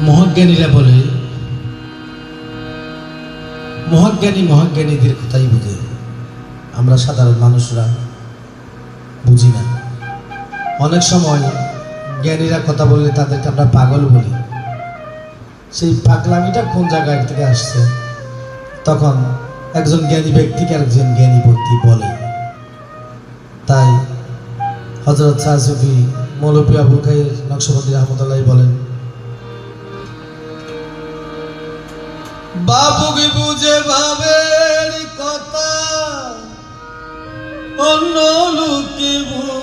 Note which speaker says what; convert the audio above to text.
Speaker 1: মহাজ্ঞানীরা বলে, মহাজ্ঞানী মহাজ্ঞানীদের কথাই বুঝে। আমরা সাধারণ মানুষরা বুঝি না। অনেক সময় জ্ঞানীরা কথা বললে তাদেরকে আমরা পাগল বলি। সেই পাগলামিটা কোন জায়গায় থেকে আসছে? তখন একজন জ্ঞানী ব্যক্তিকে একজন জ্ঞানী ব্যক্তি বলে। তাই হজরত শাহসুফি মৌলভী আবুল খাইর নকশবন্দি রহমতুল্লাহ বলেন বাবুকে বুঝে ভাবের কথা। অন্য লোকে বুঝে